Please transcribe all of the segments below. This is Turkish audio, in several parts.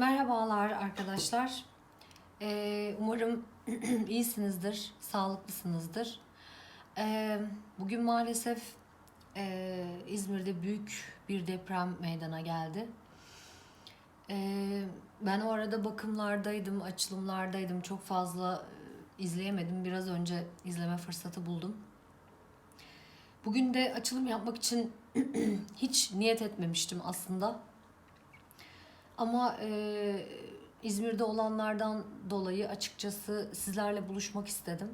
Merhabalar arkadaşlar. Ee, umarım iyisinizdir, sağlıklısınızdır. Ee, bugün maalesef e, İzmir'de büyük bir deprem meydana geldi. Ee, ben o arada bakımlardaydım, açılımlardaydım. Çok fazla e, izleyemedim. Biraz önce izleme fırsatı buldum. Bugün de açılım yapmak için hiç niyet etmemiştim aslında. Ama e, İzmir'de olanlardan dolayı açıkçası sizlerle buluşmak istedim.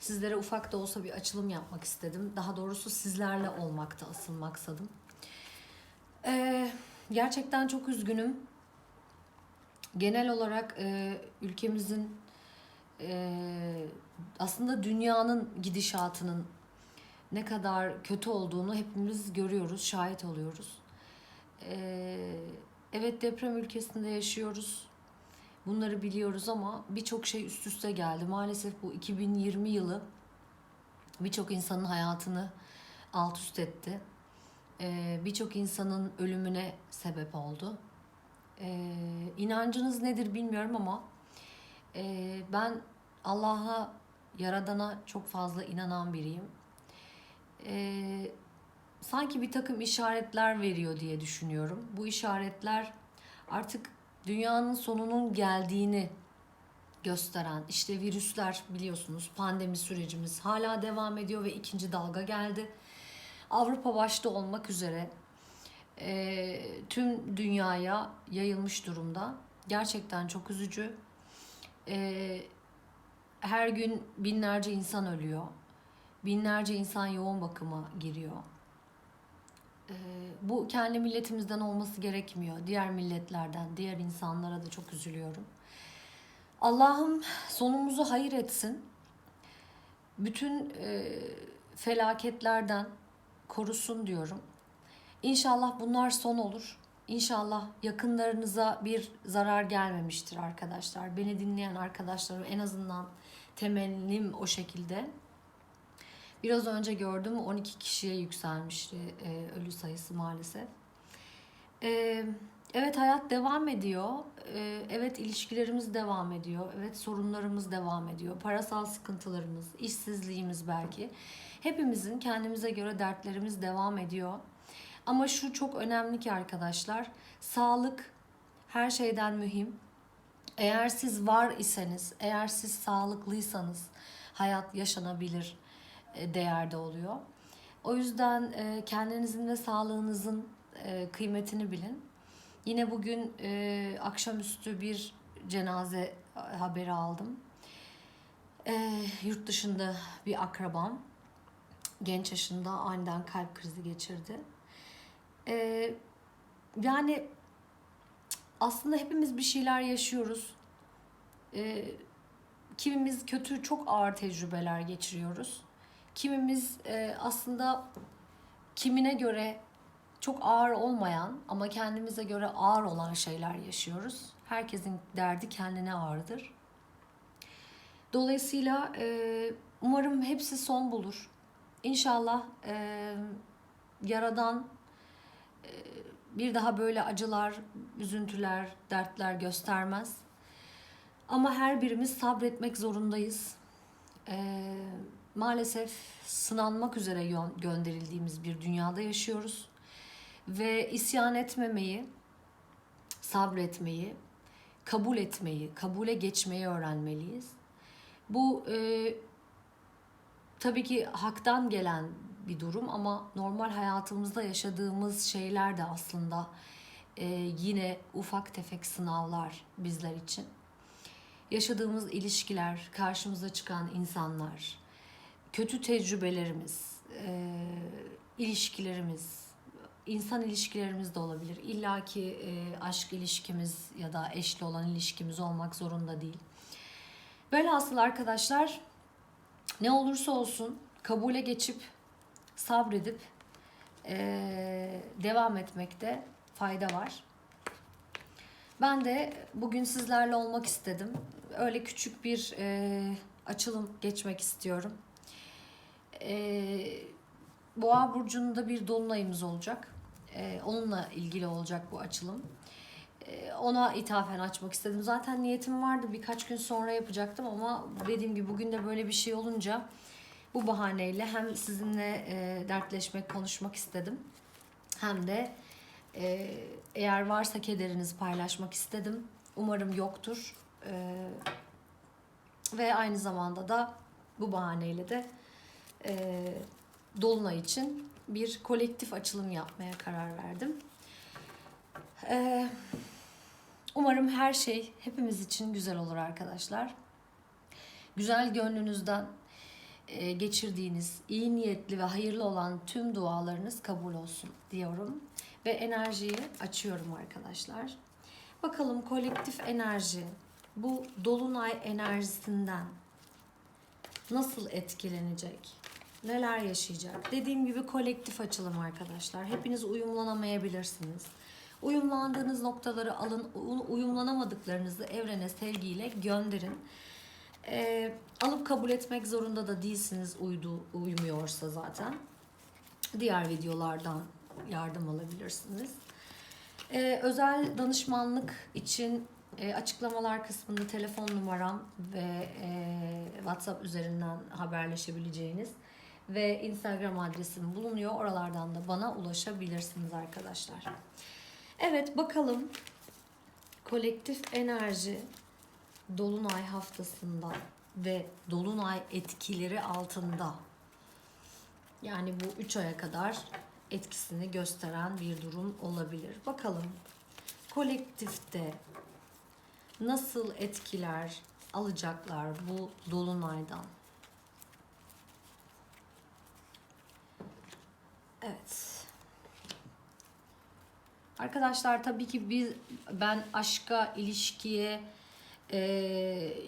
Sizlere ufak da olsa bir açılım yapmak istedim. Daha doğrusu sizlerle olmakta asıl maksadım. E, gerçekten çok üzgünüm. Genel olarak e, ülkemizin e, aslında dünyanın gidişatının ne kadar kötü olduğunu hepimiz görüyoruz, şahit oluyoruz. Ee, evet deprem ülkesinde yaşıyoruz. Bunları biliyoruz ama birçok şey üst üste geldi. Maalesef bu 2020 yılı birçok insanın hayatını alt üst etti. Ee, birçok insanın ölümüne sebep oldu. Ee, inancınız nedir bilmiyorum ama e, ben Allah'a, Yaradan'a çok fazla inanan biriyim e, sanki bir takım işaretler veriyor diye düşünüyorum. Bu işaretler artık dünyanın sonunun geldiğini gösteren işte virüsler biliyorsunuz pandemi sürecimiz hala devam ediyor ve ikinci dalga geldi. Avrupa başta olmak üzere e, tüm dünyaya yayılmış durumda. Gerçekten çok üzücü. E, her gün binlerce insan ölüyor. Binlerce insan yoğun bakıma giriyor. Ee, bu kendi milletimizden olması gerekmiyor. Diğer milletlerden, diğer insanlara da çok üzülüyorum. Allah'ım sonumuzu hayır etsin. Bütün e, felaketlerden korusun diyorum. İnşallah bunlar son olur. İnşallah yakınlarınıza bir zarar gelmemiştir arkadaşlar. Beni dinleyen arkadaşlarım en azından temennim o şekilde. Biraz önce gördüm 12 kişiye yükselmişti e, ölü sayısı maalesef. E, evet hayat devam ediyor. E, evet ilişkilerimiz devam ediyor. Evet sorunlarımız devam ediyor. Parasal sıkıntılarımız, işsizliğimiz belki. Hepimizin kendimize göre dertlerimiz devam ediyor. Ama şu çok önemli ki arkadaşlar, sağlık her şeyden mühim. Eğer siz var iseniz, eğer siz sağlıklıysanız hayat yaşanabilir değerde oluyor. O yüzden e, kendinizin ve sağlığınızın e, kıymetini bilin. Yine bugün akşamüstü bir cenaze haberi aldım. Yurt dışında bir akrabam genç yaşında aniden kalp krizi geçirdi. Yani aslında hepimiz bir şeyler yaşıyoruz. Kimimiz kötü, çok ağır tecrübeler geçiriyoruz. Kimimiz e, aslında kimine göre çok ağır olmayan ama kendimize göre ağır olan şeyler yaşıyoruz. Herkesin derdi kendine ağırdır. Dolayısıyla e, umarım hepsi son bulur. İnşallah e, yaradan e, bir daha böyle acılar, üzüntüler, dertler göstermez. Ama her birimiz sabretmek zorundayız. Eee maalesef sınanmak üzere gönderildiğimiz bir dünyada yaşıyoruz. Ve isyan etmemeyi, sabretmeyi, kabul etmeyi, kabule geçmeyi öğrenmeliyiz. Bu e, tabii ki haktan gelen bir durum ama normal hayatımızda yaşadığımız şeyler de aslında e, yine ufak tefek sınavlar bizler için. Yaşadığımız ilişkiler, karşımıza çıkan insanlar, kötü tecrübelerimiz, e, ilişkilerimiz, insan ilişkilerimiz de olabilir. İlla ki e, aşk ilişkimiz ya da eşli olan ilişkimiz olmak zorunda değil. Velhasıl arkadaşlar ne olursa olsun kabule geçip sabredip e, devam etmekte fayda var. Ben de bugün sizlerle olmak istedim. Öyle küçük bir e, açılım geçmek istiyorum. E, Boğa burcunda bir dolunayımız olacak. E, onunla ilgili olacak bu açılım. E, ona ithafen açmak istedim. Zaten niyetim vardı birkaç gün sonra yapacaktım ama dediğim gibi bugün de böyle bir şey olunca bu bahaneyle hem sizinle e, dertleşmek, konuşmak istedim. Hem de e, eğer varsa kederinizi paylaşmak istedim. Umarım yoktur. E, ve aynı zamanda da bu bahaneyle de e, Dolunay için bir kolektif açılım yapmaya karar verdim. E, umarım her şey hepimiz için güzel olur arkadaşlar. Güzel gönlünüzden e, geçirdiğiniz iyi niyetli ve hayırlı olan tüm dualarınız kabul olsun diyorum. Ve enerjiyi açıyorum arkadaşlar. Bakalım kolektif enerji bu dolunay enerjisinden nasıl etkilenecek? Neler yaşayacak? Dediğim gibi kolektif açılım arkadaşlar. Hepiniz uyumlanamayabilirsiniz. Uyumlandığınız noktaları alın, uyumlanamadıklarınızı evrene sevgiyle gönderin. Ee, alıp kabul etmek zorunda da değilsiniz uydu, uymuyorsa zaten. Diğer videolardan yardım alabilirsiniz. Ee, özel danışmanlık için e, açıklamalar kısmında telefon numaram ve e, WhatsApp üzerinden haberleşebileceğiniz ve Instagram adresim bulunuyor. Oralardan da bana ulaşabilirsiniz arkadaşlar. Evet bakalım kolektif enerji Dolunay haftasında ve Dolunay etkileri altında yani bu 3 aya kadar etkisini gösteren bir durum olabilir. Bakalım kolektifte nasıl etkiler alacaklar bu dolunaydan? Evet. Arkadaşlar tabii ki biz ben aşka, ilişkiye e,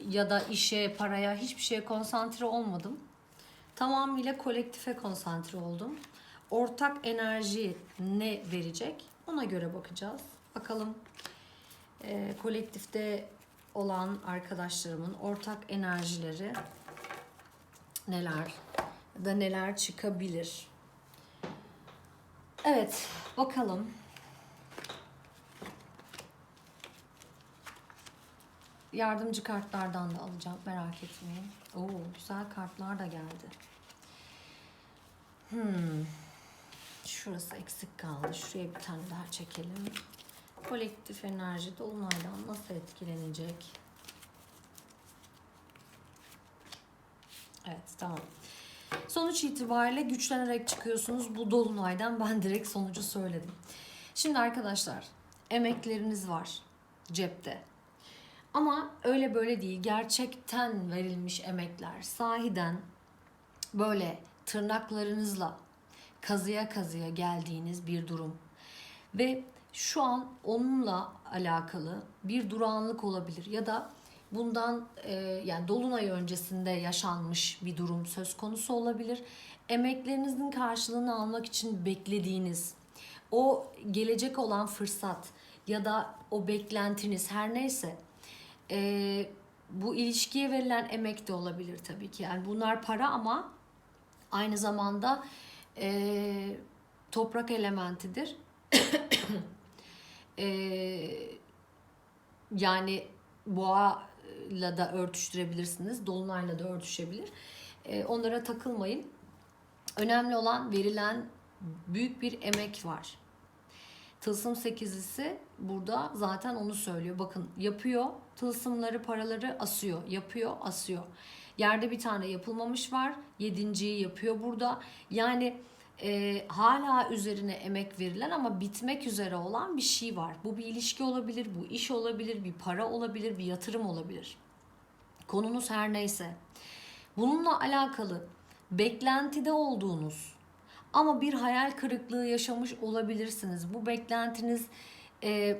ya da işe, paraya hiçbir şeye konsantre olmadım. Tamamıyla kolektife konsantre oldum. Ortak enerji ne verecek? Ona göre bakacağız. Bakalım e, kolektifte olan arkadaşlarımın ortak enerjileri neler da neler çıkabilir. Evet, bakalım. Yardımcı kartlardan da alacağım, merak etmeyin. Oo, güzel kartlar da geldi. Hmm. Şurası eksik kaldı. Şuraya bir tane daha çekelim. Kolektif enerji dolunaydan nasıl etkilenecek? Evet, tamam. Sonuç itibariyle güçlenerek çıkıyorsunuz bu dolunaydan. Ben direkt sonucu söyledim. Şimdi arkadaşlar, emekleriniz var cepte. Ama öyle böyle değil. Gerçekten verilmiş emekler. Sahiden böyle tırnaklarınızla kazıya kazıya geldiğiniz bir durum. Ve şu an onunla alakalı bir durağanlık olabilir ya da bundan e, yani dolunay öncesinde yaşanmış bir durum söz konusu olabilir. Emeklerinizin karşılığını almak için beklediğiniz o gelecek olan fırsat ya da o beklentiniz her neyse e, bu ilişkiye verilen emek de olabilir tabii ki. Yani bunlar para ama aynı zamanda e, toprak elementidir. e, yani boğayla da örtüştürebilirsiniz, dolunayla da örtüşebilir. E, onlara takılmayın. Önemli olan verilen büyük bir emek var. Tılsım sekizlisi burada zaten onu söylüyor. Bakın yapıyor, tılsımları, paraları asıyor, yapıyor, asıyor. Yerde bir tane yapılmamış var. Yedinciyi yapıyor burada. Yani e, hala üzerine emek verilen ama bitmek üzere olan bir şey var. Bu bir ilişki olabilir, bu iş olabilir, bir para olabilir, bir yatırım olabilir. Konunuz her neyse. Bununla alakalı beklentide olduğunuz ama bir hayal kırıklığı yaşamış olabilirsiniz. Bu beklentiniz e,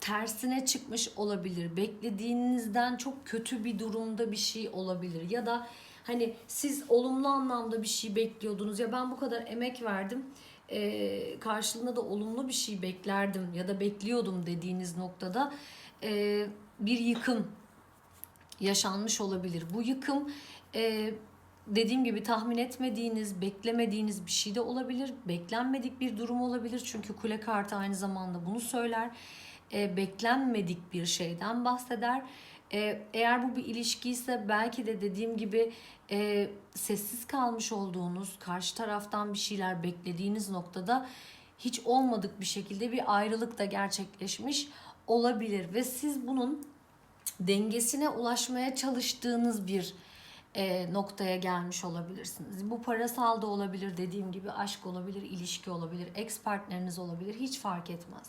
tersine çıkmış olabilir. Beklediğinizden çok kötü bir durumda bir şey olabilir. Ya da hani siz olumlu anlamda bir şey bekliyordunuz. Ya ben bu kadar emek verdim. E, karşılığında da olumlu bir şey beklerdim ya da bekliyordum dediğiniz noktada e, bir yıkım yaşanmış olabilir. Bu yıkım e, dediğim gibi tahmin etmediğiniz, beklemediğiniz bir şey de olabilir. Beklenmedik bir durum olabilir. Çünkü kule kartı aynı zamanda bunu söyler. e, beklenmedik bir şeyden bahseder. E, eğer bu bir ilişki ise belki de dediğim gibi e, sessiz kalmış olduğunuz, karşı taraftan bir şeyler beklediğiniz noktada hiç olmadık bir şekilde bir ayrılık da gerçekleşmiş olabilir ve siz bunun dengesine ulaşmaya çalıştığınız bir e, noktaya gelmiş olabilirsiniz. Bu parasal da olabilir dediğim gibi aşk olabilir, ilişki olabilir, ex partneriniz olabilir hiç fark etmez.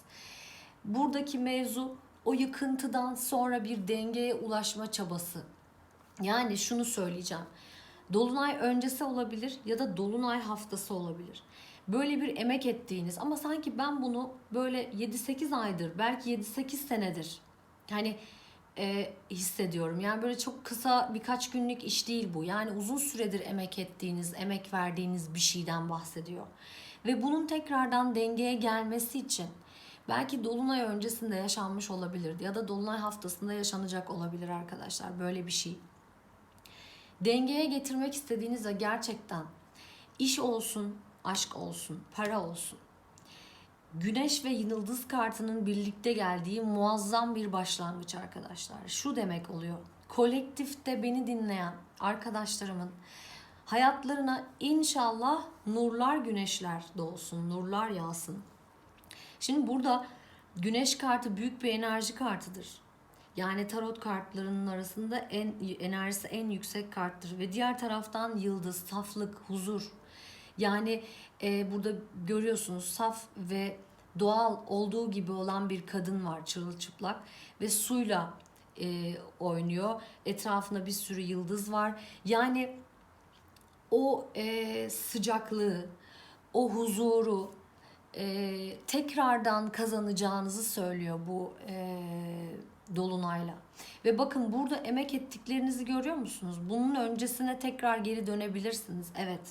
Buradaki mevzu o yıkıntıdan sonra bir dengeye ulaşma çabası. Yani şunu söyleyeceğim. Dolunay öncesi olabilir ya da dolunay haftası olabilir. Böyle bir emek ettiğiniz ama sanki ben bunu böyle 7-8 aydır belki 7-8 senedir hani e, hissediyorum. Yani böyle çok kısa birkaç günlük iş değil bu. Yani uzun süredir emek ettiğiniz, emek verdiğiniz bir şeyden bahsediyor. Ve bunun tekrardan dengeye gelmesi için belki dolunay öncesinde yaşanmış olabilir ya da dolunay haftasında yaşanacak olabilir arkadaşlar böyle bir şey. Dengeye getirmek istediğinizde gerçekten iş olsun, aşk olsun, para olsun. Güneş ve yıldız kartının birlikte geldiği muazzam bir başlangıç arkadaşlar. Şu demek oluyor. Kolektifte beni dinleyen arkadaşlarımın hayatlarına inşallah nurlar güneşler doğsun, nurlar yağsın. Şimdi burada güneş kartı büyük bir enerji kartıdır. Yani tarot kartlarının arasında en enerjisi en yüksek karttır ve diğer taraftan yıldız, saflık, huzur. Yani e, burada görüyorsunuz saf ve doğal olduğu gibi olan bir kadın var çırılçıplak ve suyla e, oynuyor. Etrafında bir sürü yıldız var. Yani o e, sıcaklığı, o huzuru e, tekrardan kazanacağınızı söylüyor bu e, dolunayla. Ve bakın burada emek ettiklerinizi görüyor musunuz? Bunun öncesine tekrar geri dönebilirsiniz. Evet.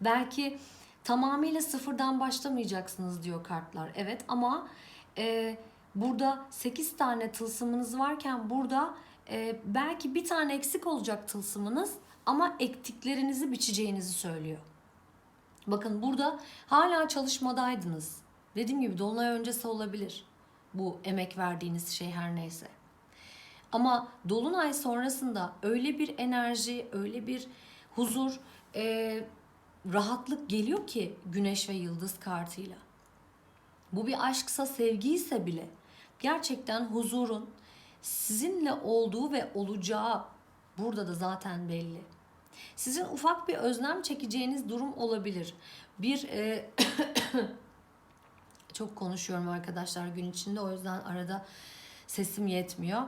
Belki tamamıyla sıfırdan başlamayacaksınız diyor kartlar. Evet ama e, burada 8 tane tılsımınız varken burada e, belki bir tane eksik olacak tılsımınız ama ektiklerinizi biçeceğinizi söylüyor. Bakın burada hala çalışmadaydınız. Dediğim gibi dolunay öncesi olabilir. Bu emek verdiğiniz şey her neyse. Ama dolunay sonrasında öyle bir enerji, öyle bir huzur, e, rahatlık geliyor ki güneş ve yıldız kartıyla. Bu bir aşksa, sevgi ise bile gerçekten huzurun sizinle olduğu ve olacağı burada da zaten belli. Sizin ufak bir özlem çekeceğiniz durum olabilir. Bir e, çok konuşuyorum arkadaşlar gün içinde o yüzden arada sesim yetmiyor.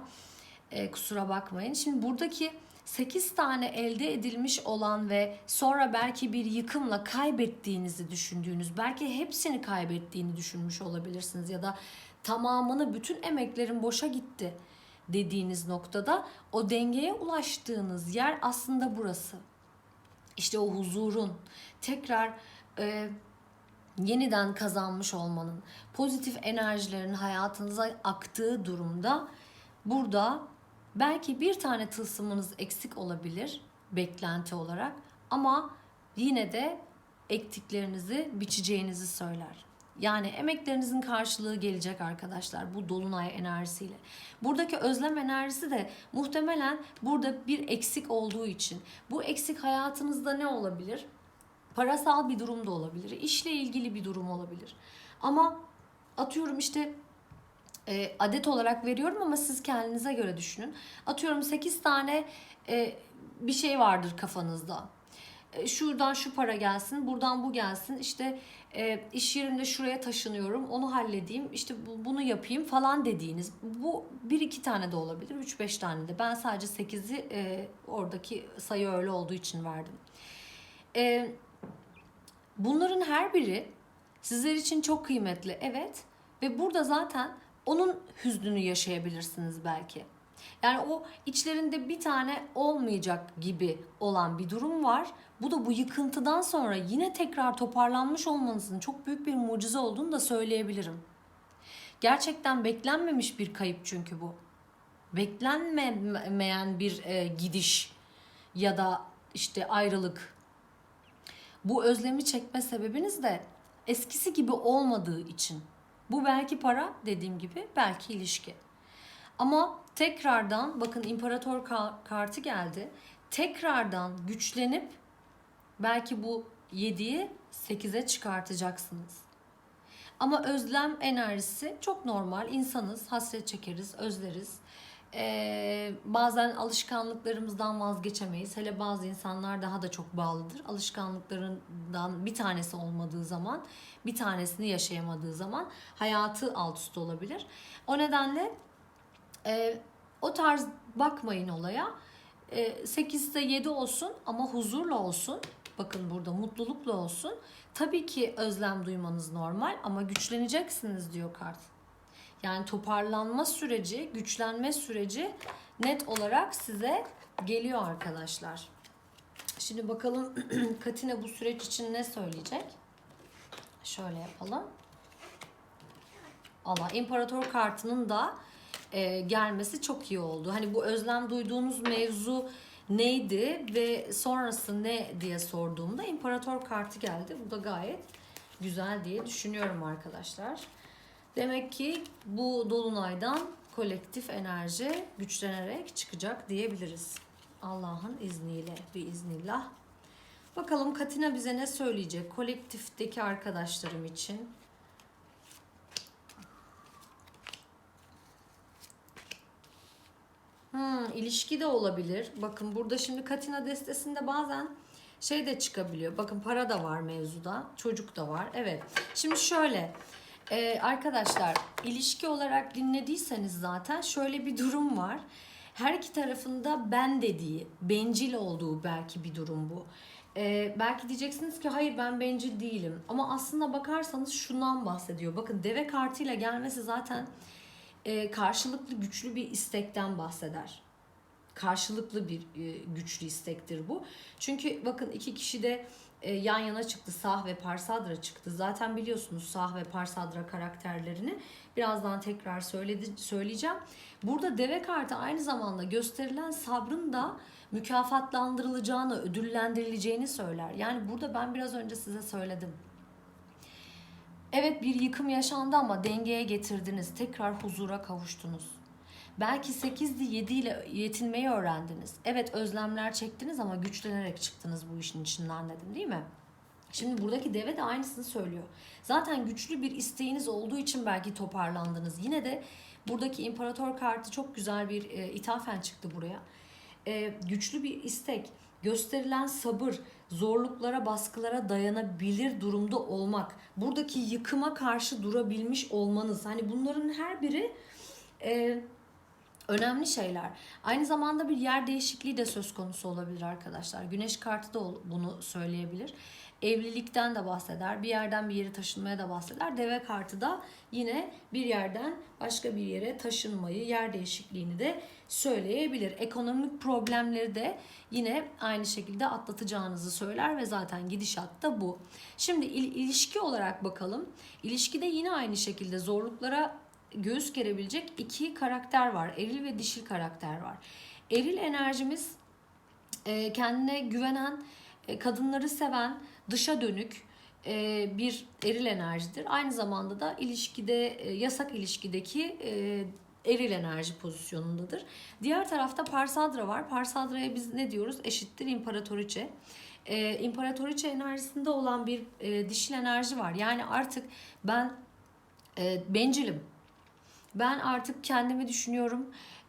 E, kusura bakmayın. Şimdi buradaki 8 tane elde edilmiş olan ve sonra belki bir yıkımla kaybettiğinizi düşündüğünüz, belki hepsini kaybettiğini düşünmüş olabilirsiniz ya da tamamını bütün emeklerin boşa gitti dediğiniz noktada o dengeye ulaştığınız yer aslında burası. İşte o huzurun tekrar e, yeniden kazanmış olmanın, pozitif enerjilerin hayatınıza aktığı durumda burada belki bir tane tılsımınız eksik olabilir beklenti olarak ama yine de ektiklerinizi biçeceğinizi söyler. Yani emeklerinizin karşılığı gelecek arkadaşlar bu dolunay enerjisiyle. Buradaki özlem enerjisi de muhtemelen burada bir eksik olduğu için. Bu eksik hayatınızda ne olabilir? Parasal bir durum da olabilir, işle ilgili bir durum olabilir. Ama atıyorum işte e, adet olarak veriyorum ama siz kendinize göre düşünün. Atıyorum 8 tane e, bir şey vardır kafanızda. E, şuradan şu para gelsin, buradan bu gelsin. İşte e, iş yerimde şuraya taşınıyorum, onu halledeyim, işte bu, bunu yapayım falan dediğiniz. Bu bir iki tane de olabilir, üç beş tane de. Ben sadece sekizi e, oradaki sayı öyle olduğu için verdim. E, bunların her biri sizler için çok kıymetli, evet. Ve burada zaten onun hüznünü yaşayabilirsiniz belki. Yani o içlerinde bir tane olmayacak gibi olan bir durum var. Bu da bu yıkıntıdan sonra yine tekrar toparlanmış olmanızın çok büyük bir mucize olduğunu da söyleyebilirim. Gerçekten beklenmemiş bir kayıp çünkü bu. Beklenmeyen bir e, gidiş ya da işte ayrılık. Bu özlemi çekme sebebiniz de eskisi gibi olmadığı için. Bu belki para dediğim gibi belki ilişki. Ama tekrardan bakın imparator ka- kartı geldi. Tekrardan güçlenip belki bu 7'yi 8'e çıkartacaksınız. Ama özlem enerjisi çok normal. İnsanız, hasret çekeriz, özleriz. Ee, bazen alışkanlıklarımızdan vazgeçemeyiz. Hele bazı insanlar daha da çok bağlıdır. Alışkanlıklarından bir tanesi olmadığı zaman, bir tanesini yaşayamadığı zaman hayatı alt üst olabilir. O nedenle e, o tarz bakmayın olaya. E, 8'de 7 olsun ama huzurla olsun. Bakın burada mutlulukla olsun. Tabii ki özlem duymanız normal ama güçleneceksiniz diyor kart. Yani toparlanma süreci, güçlenme süreci net olarak size geliyor arkadaşlar. Şimdi bakalım Katina bu süreç için ne söyleyecek? Şöyle yapalım. Allah İmparator kartının da e, gelmesi çok iyi oldu. Hani bu özlem duyduğunuz mevzu neydi ve sonrası ne diye sorduğumda İmparator kartı geldi. Bu da gayet güzel diye düşünüyorum arkadaşlar. Demek ki bu dolunaydan kolektif enerji güçlenerek çıkacak diyebiliriz. Allah'ın izniyle, bir iznillah. Bakalım Katina bize ne söyleyecek kolektifteki arkadaşlarım için. Hmm, ilişki de olabilir. Bakın burada şimdi Katina destesinde bazen şey de çıkabiliyor. Bakın para da var mevzuda. Çocuk da var. Evet. Şimdi şöyle. e, arkadaşlar ilişki olarak dinlediyseniz zaten şöyle bir durum var. Her iki tarafında ben dediği, bencil olduğu belki bir durum bu. E, belki diyeceksiniz ki hayır ben bencil değilim. Ama aslında bakarsanız şundan bahsediyor. Bakın deve kartıyla gelmesi zaten e, karşılıklı güçlü bir istekten bahseder. Karşılıklı bir e, güçlü istektir bu. Çünkü bakın iki kişi de e, yan yana çıktı. Sah ve Parsadra çıktı. Zaten biliyorsunuz Sah ve Parsadra karakterlerini. Birazdan tekrar söyledi, söyleyeceğim. Burada deve kartı aynı zamanda gösterilen sabrın da mükafatlandırılacağını, ödüllendirileceğini söyler. Yani burada ben biraz önce size söyledim. Evet bir yıkım yaşandı ama dengeye getirdiniz. Tekrar huzura kavuştunuz. Belki 8'di 7 ile yetinmeyi öğrendiniz. Evet özlemler çektiniz ama güçlenerek çıktınız bu işin içinden dedim değil mi? Şimdi buradaki deve de aynısını söylüyor. Zaten güçlü bir isteğiniz olduğu için belki toparlandınız. Yine de buradaki imparator kartı çok güzel bir e, ithafen çıktı buraya. E, güçlü bir istek, gösterilen sabır, zorluklara, baskılara dayanabilir durumda olmak, buradaki yıkıma karşı durabilmiş olmanız. Hani bunların her biri e, önemli şeyler. Aynı zamanda bir yer değişikliği de söz konusu olabilir arkadaşlar. Güneş kartı da bunu söyleyebilir. Evlilikten de bahseder. Bir yerden bir yere taşınmaya da bahseder. Deve kartı da yine bir yerden başka bir yere taşınmayı, yer değişikliğini de söyleyebilir. Ekonomik problemleri de yine aynı şekilde atlatacağınızı söyler ve zaten gidişat da bu. Şimdi il- ilişki olarak bakalım. İlişkide yine aynı şekilde zorluklara göğüs gerebilecek iki karakter var. Eril ve dişil karakter var. Eril enerjimiz e, kendine güvenen, e, kadınları seven, dışa dönük e, bir eril enerjidir. Aynı zamanda da ilişkide, e, yasak ilişkideki e, eril enerji pozisyonundadır. Diğer tarafta Parsadra var. Parsadra'ya biz ne diyoruz? Eşittir imparatoriçe. E, imparatoriçe enerjisinde olan bir dişil enerji var. Yani artık ben bencilim. Ben artık kendimi düşünüyorum.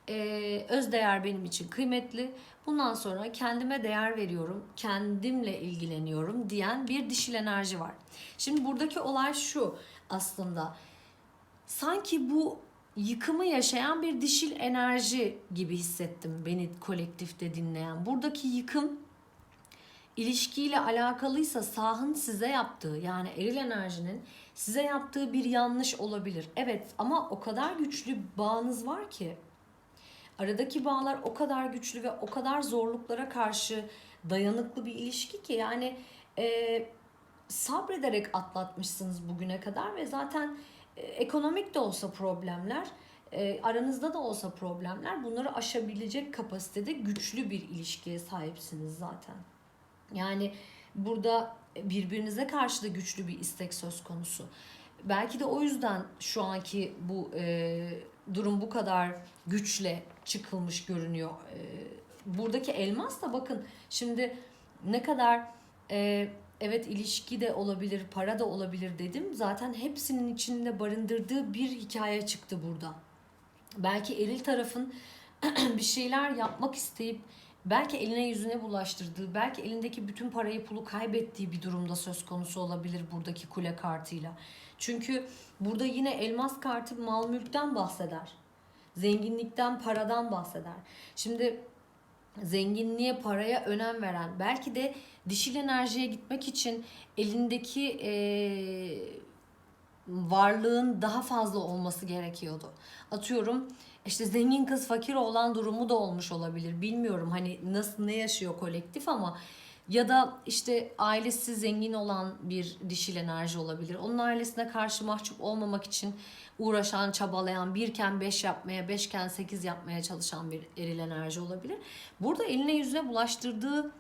Ee, öz değer benim için kıymetli. Bundan sonra kendime değer veriyorum, kendimle ilgileniyorum diyen bir dişil enerji var. Şimdi buradaki olay şu aslında. Sanki bu yıkımı yaşayan bir dişil enerji gibi hissettim beni kolektifte dinleyen. Buradaki yıkım ilişkiyle alakalıysa sahın size yaptığı yani eril enerjinin size yaptığı bir yanlış olabilir. Evet ama o kadar güçlü bağınız var ki aradaki bağlar o kadar güçlü ve o kadar zorluklara karşı dayanıklı bir ilişki ki yani e, sabrederek atlatmışsınız bugüne kadar ve zaten e, ekonomik de olsa problemler e, aranızda da olsa problemler bunları aşabilecek kapasitede güçlü bir ilişkiye sahipsiniz zaten. Yani burada birbirinize karşı da güçlü bir istek söz konusu. belki de o yüzden şu anki bu e, durum bu kadar güçle çıkılmış görünüyor. E, buradaki elmas da bakın şimdi ne kadar e, evet ilişki de olabilir, para da olabilir dedim. Zaten hepsinin içinde barındırdığı bir hikaye çıktı burada. Belki eril tarafın bir şeyler yapmak isteyip belki eline yüzüne bulaştırdığı, belki elindeki bütün parayı pulu kaybettiği bir durumda söz konusu olabilir buradaki kule kartıyla. Çünkü burada yine elmas kartı mal mülkten bahseder. Zenginlikten, paradan bahseder. Şimdi zenginliğe, paraya önem veren, belki de dişil enerjiye gitmek için elindeki eee, varlığın daha fazla olması gerekiyordu. Atıyorum işte zengin kız fakir olan durumu da olmuş olabilir. Bilmiyorum hani nasıl ne yaşıyor kolektif ama ya da işte ailesi zengin olan bir dişil enerji olabilir. Onun ailesine karşı mahcup olmamak için uğraşan, çabalayan, birken beş yapmaya, beşken sekiz yapmaya çalışan bir eril enerji olabilir. Burada eline yüzüne bulaştırdığı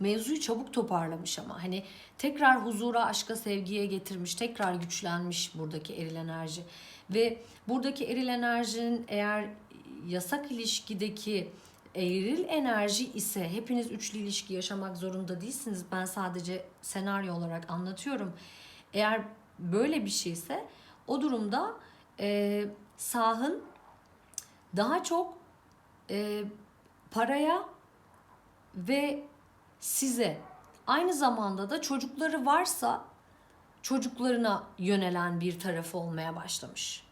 mevzuyu çabuk toparlamış ama hani tekrar huzura, aşka, sevgiye getirmiş, tekrar güçlenmiş buradaki eril enerji. Ve buradaki eril enerjinin eğer yasak ilişkideki eril enerji ise hepiniz üçlü ilişki yaşamak zorunda değilsiniz. Ben sadece senaryo olarak anlatıyorum. Eğer böyle bir şeyse o durumda e, sahın daha çok e, paraya ve size aynı zamanda da çocukları varsa çocuklarına yönelen bir tarafı olmaya başlamış.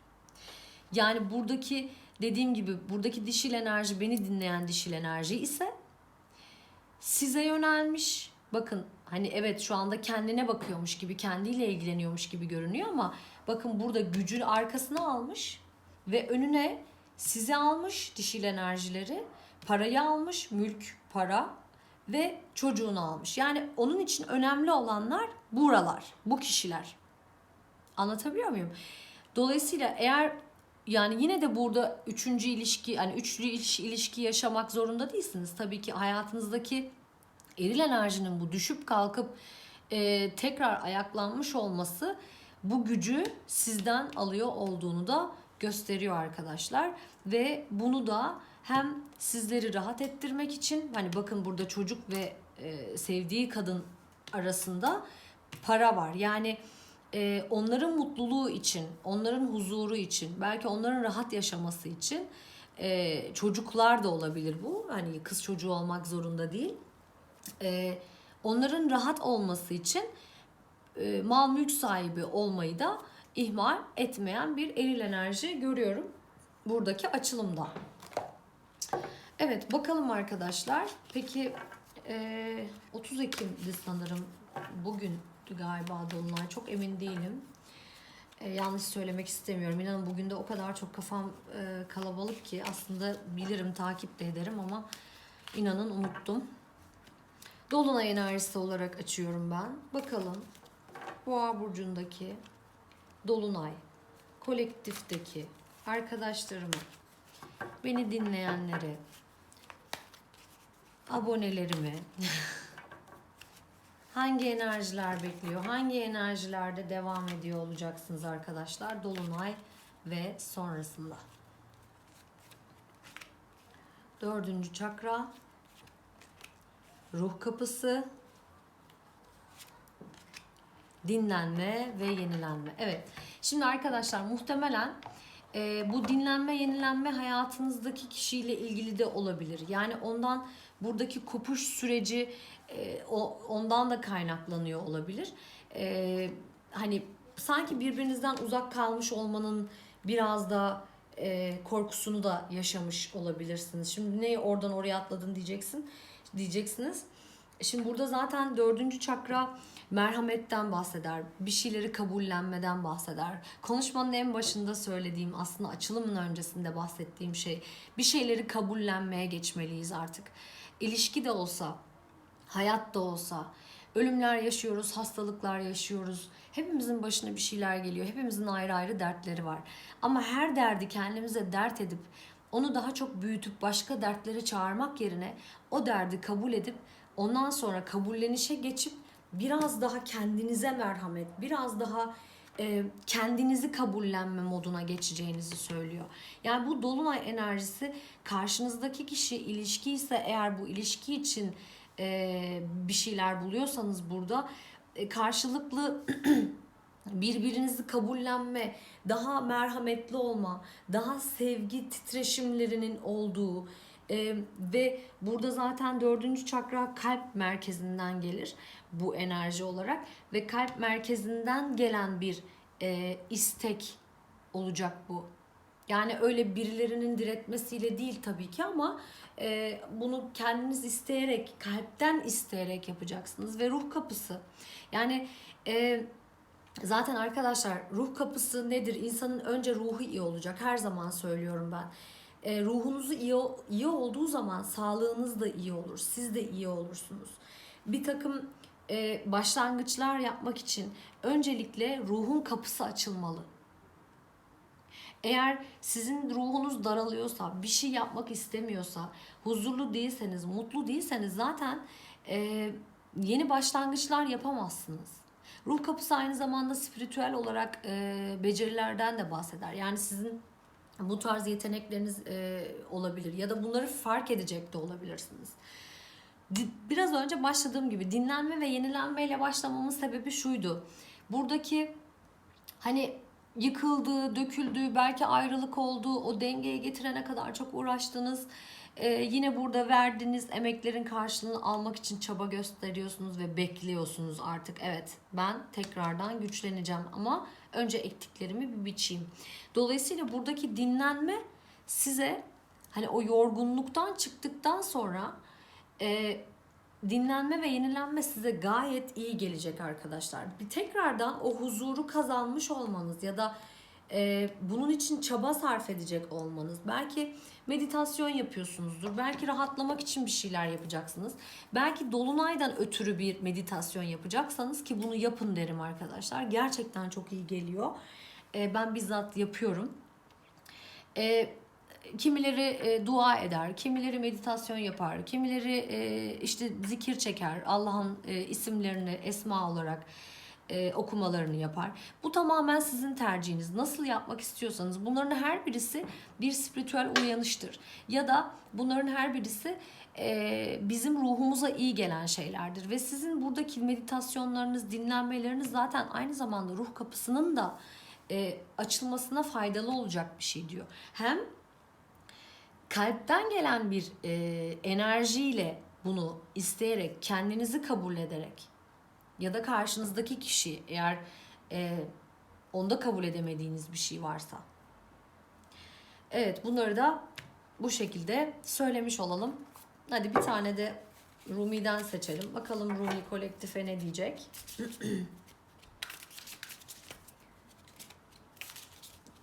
Yani buradaki dediğim gibi buradaki dişil enerji beni dinleyen dişil enerji ise size yönelmiş. Bakın hani evet şu anda kendine bakıyormuş gibi kendiyle ilgileniyormuş gibi görünüyor ama bakın burada gücün arkasına almış ve önüne sizi almış dişil enerjileri parayı almış mülk para ve çocuğunu almış. Yani onun için önemli olanlar buralar, bu kişiler. Anlatabiliyor muyum? Dolayısıyla eğer yani yine de burada üçüncü ilişki, yani üçlü iliş- ilişki yaşamak zorunda değilsiniz. Tabii ki hayatınızdaki eril enerjinin bu düşüp kalkıp e, tekrar ayaklanmış olması bu gücü sizden alıyor olduğunu da gösteriyor arkadaşlar. Ve bunu da hem sizleri rahat ettirmek için hani bakın burada çocuk ve e, sevdiği kadın arasında para var. Yani e, onların mutluluğu için, onların huzuru için, belki onların rahat yaşaması için e, çocuklar da olabilir bu. Hani kız çocuğu olmak zorunda değil. E, onların rahat olması için e, mal mülk sahibi olmayı da ihmal etmeyen bir eril enerji görüyorum buradaki açılımda. Evet bakalım arkadaşlar. Peki e, 30 Ekim'di sanırım bugün galiba Dolunay. Çok emin değilim. E, yanlış söylemek istemiyorum. İnanın bugün de o kadar çok kafam e, kalabalık ki aslında bilirim takip de ederim ama inanın unuttum. Dolunay enerjisi olarak açıyorum ben. Bakalım Boğa burcundaki Dolunay kolektifteki arkadaşlarımı beni dinleyenleri abonelerimi hangi enerjiler bekliyor? Hangi enerjilerde devam ediyor olacaksınız arkadaşlar? Dolunay ve sonrasında. Dördüncü çakra. Ruh kapısı. Dinlenme ve yenilenme. Evet. Şimdi arkadaşlar muhtemelen e, bu dinlenme yenilenme hayatınızdaki kişiyle ilgili de olabilir. Yani ondan buradaki kopuş süreci e, o, ondan da kaynaklanıyor olabilir. E, hani sanki birbirinizden uzak kalmış olmanın biraz da e, korkusunu da yaşamış olabilirsiniz. Şimdi ne oradan oraya atladın diyeceksin diyeceksiniz. Şimdi burada zaten dördüncü çakra merhametten bahseder. Bir şeyleri kabullenmeden bahseder. Konuşmanın en başında söylediğim aslında açılımın öncesinde bahsettiğim şey. Bir şeyleri kabullenmeye geçmeliyiz artık. İlişki de olsa, hayat da olsa, ölümler yaşıyoruz, hastalıklar yaşıyoruz. Hepimizin başına bir şeyler geliyor. Hepimizin ayrı ayrı dertleri var. Ama her derdi kendimize dert edip onu daha çok büyütüp başka dertleri çağırmak yerine o derdi kabul edip ondan sonra kabullenişe geçip biraz daha kendinize merhamet, biraz daha e, kendinizi kabullenme moduna geçeceğinizi söylüyor. Yani bu dolunay enerjisi karşınızdaki kişi ilişki ise eğer bu ilişki için e, bir şeyler buluyorsanız burada e, karşılıklı birbirinizi kabullenme, daha merhametli olma, daha sevgi titreşimlerinin olduğu e, ve burada zaten dördüncü çakra kalp merkezinden gelir bu enerji olarak ve kalp merkezinden gelen bir e, istek olacak bu. Yani öyle birilerinin diretmesiyle değil tabii ki ama e, bunu kendiniz isteyerek, kalpten isteyerek yapacaksınız ve ruh kapısı. Yani e, Zaten arkadaşlar ruh kapısı nedir? İnsanın önce ruhu iyi olacak. Her zaman söylüyorum ben. E, ruhunuzu iyi, iyi olduğu zaman sağlığınız da iyi olur. Siz de iyi olursunuz. Bir takım e, başlangıçlar yapmak için öncelikle ruhun kapısı açılmalı. Eğer sizin ruhunuz daralıyorsa, bir şey yapmak istemiyorsa, huzurlu değilseniz, mutlu değilseniz zaten e, yeni başlangıçlar yapamazsınız. Ruh kapısı aynı zamanda spiritüel olarak e, becerilerden de bahseder. Yani sizin bu tarz yetenekleriniz e, olabilir ya da bunları fark edecek de olabilirsiniz. Biraz önce başladığım gibi dinlenme ve yenilenmeyle başlamamın sebebi şuydu. Buradaki hani yıkıldı, döküldü, belki ayrılık oldu, o dengeye getirene kadar çok uğraştınız. Ee, yine burada verdiğiniz emeklerin karşılığını almak için çaba gösteriyorsunuz ve bekliyorsunuz artık. Evet ben tekrardan güçleneceğim ama önce ektiklerimi bir biçeyim. Dolayısıyla buradaki dinlenme size hani o yorgunluktan çıktıktan sonra e, dinlenme ve yenilenme size gayet iyi gelecek arkadaşlar. Bir tekrardan o huzuru kazanmış olmanız ya da e, bunun için çaba sarf edecek olmanız. Belki meditasyon yapıyorsunuzdur. Belki rahatlamak için bir şeyler yapacaksınız. Belki dolunaydan ötürü bir meditasyon yapacaksanız ki bunu yapın derim arkadaşlar. Gerçekten çok iyi geliyor. E, ben bizzat yapıyorum. E, kimileri e, dua eder, kimileri meditasyon yapar, kimileri e, işte zikir çeker, Allah'ın e, isimlerini esma olarak e, okumalarını yapar. Bu tamamen sizin tercihiniz. Nasıl yapmak istiyorsanız bunların her birisi bir spiritüel uyanıştır. Ya da bunların her birisi e, bizim ruhumuza iyi gelen şeylerdir. Ve sizin buradaki meditasyonlarınız, dinlenmeleriniz zaten aynı zamanda ruh kapısının da e, açılmasına faydalı olacak bir şey diyor. Hem kalpten gelen bir e, enerjiyle bunu isteyerek, kendinizi kabul ederek ya da karşınızdaki kişi eğer e, onda kabul edemediğiniz bir şey varsa. Evet bunları da bu şekilde söylemiş olalım. Hadi bir tane de Rumi'den seçelim. Bakalım Rumi kolektife ne diyecek?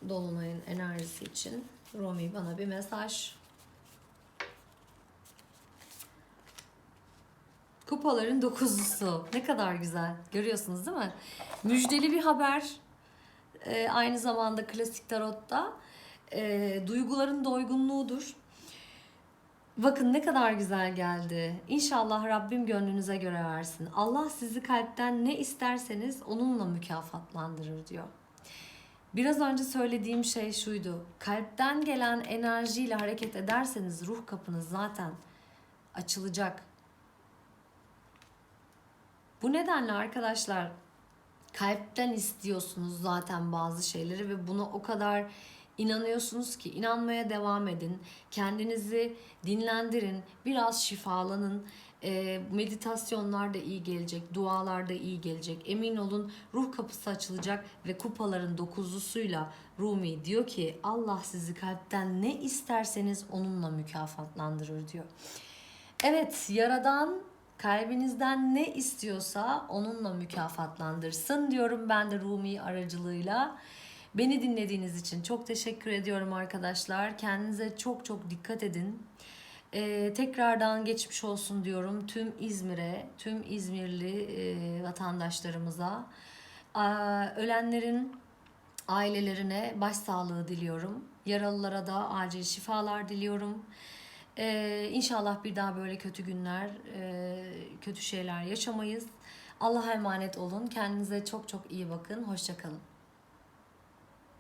Dolunay'ın enerjisi için Rumi bana bir mesaj. Kupaların dokuzlusu. Ne kadar güzel. Görüyorsunuz değil mi? Müjdeli bir haber. Ee, aynı zamanda klasik tarotta. Ee, duyguların doygunluğudur. Bakın ne kadar güzel geldi. İnşallah Rabbim gönlünüze göre versin. Allah sizi kalpten ne isterseniz onunla mükafatlandırır diyor. Biraz önce söylediğim şey şuydu. Kalpten gelen enerjiyle hareket ederseniz ruh kapınız zaten açılacak. Bu nedenle arkadaşlar kalpten istiyorsunuz zaten bazı şeyleri ve buna o kadar inanıyorsunuz ki inanmaya devam edin. Kendinizi dinlendirin, biraz şifalanın. E, meditasyonlar da iyi gelecek, dualar da iyi gelecek. Emin olun ruh kapısı açılacak ve kupaların dokuzlusuyla Rumi diyor ki Allah sizi kalpten ne isterseniz onunla mükafatlandırır diyor. Evet, Yaradan kalbinizden ne istiyorsa onunla mükafatlandırsın diyorum ben de Rumi aracılığıyla. Beni dinlediğiniz için çok teşekkür ediyorum arkadaşlar. Kendinize çok çok dikkat edin. Ee, tekrardan geçmiş olsun diyorum tüm İzmir'e, tüm İzmirli e, vatandaşlarımıza. Aa, ölenlerin ailelerine başsağlığı diliyorum. Yaralılara da acil şifalar diliyorum. Ee, inşallah bir daha böyle kötü günler, e, kötü şeyler yaşamayız. Allah'a emanet olun. Kendinize çok çok iyi bakın. Hoşçakalın.